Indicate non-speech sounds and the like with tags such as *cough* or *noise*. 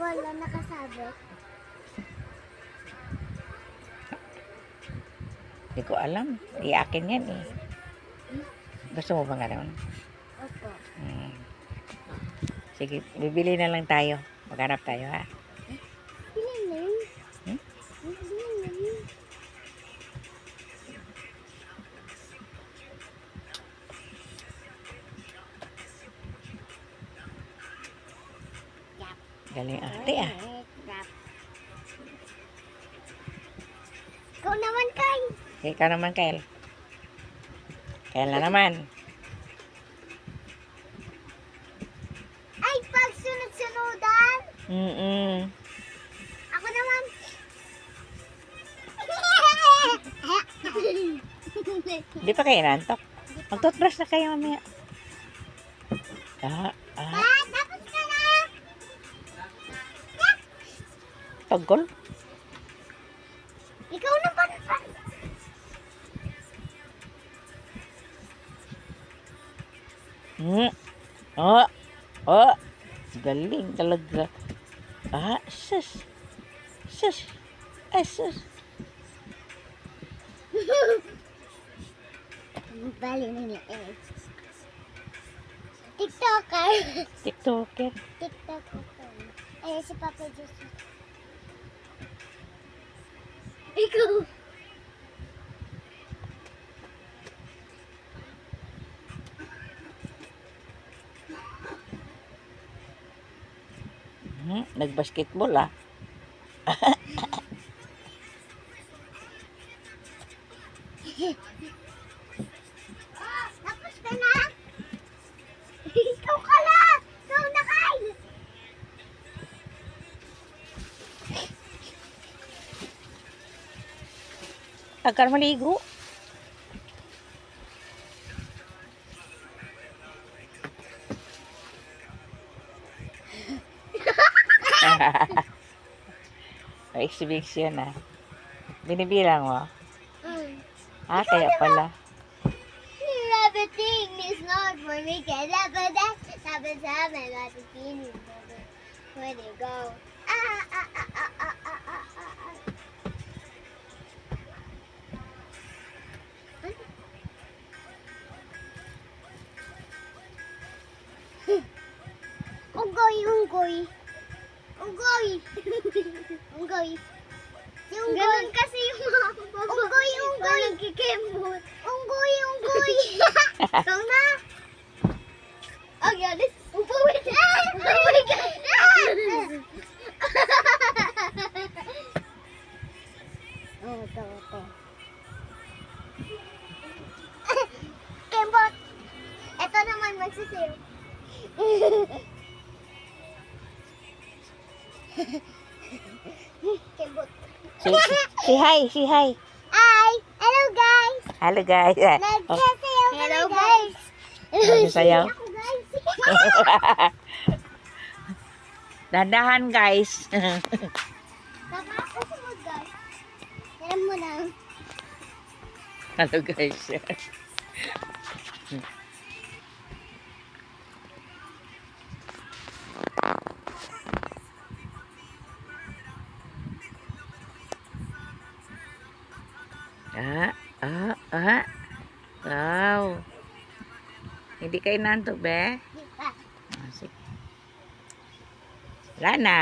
bola nakasabit? Hindi ko alam. Di akin yan eh. Gusto mo ba nga naman? Opo. Hmm. Sige, bibili na lang tayo. Maghanap tayo ha. Galing ate ah. Ikaw naman, Kai. Ikaw naman, Kyle. Kyle na naman. Ay, pag sunod-sunudan. Mm-mm. Ako naman. Hindi pa kayo nantok. Mag-toothbrush na kayo mamaya. Ah, ah, tagol. Ikaw na pa. Hmm. Oh, oh. Galing talaga. Ah, sus. Sus. Ay, sus. *laughs* Bali na niya eh. TikToker. TikToker. *laughs* TikToker. Eh, si Papa Jesus. Ikaw. Hmm, nag-basketball ah. *laughs* Tapos ka na? *laughs* Ikaw ka na! Agkar maligo. Exhibition ah. Binibilang mo? Mm. Ah, kaya pala. Everything is not for me. Dapat dapat sa amin. Dapat tinig. Where they go? Ah, ah, ah, Unggoy. unggoy. *laughs* Yung Ganun kasi yung mga Unggoy, unggoy. Nagkikembot. Unggoy, unggoy. Ikaw *laughs* na. Oh, yalis. Upawit. Oh my God. Oh, ito, ito. *laughs* Kembot. Ito naman magsisil. Kembot. Si, si, si hi, si hi. Hi! Hello guys! Hello guys. Ah, Oh, Nagsasayaw Hello guys! Nagsasayaw? Dandahan guys. *laughs* Nakakasunod guys. Alam mo lang. Hello guys. *laughs* Ah, ah, ah. Wow. Hindi kayo nantok, be? Di ba? Ah. Wala na.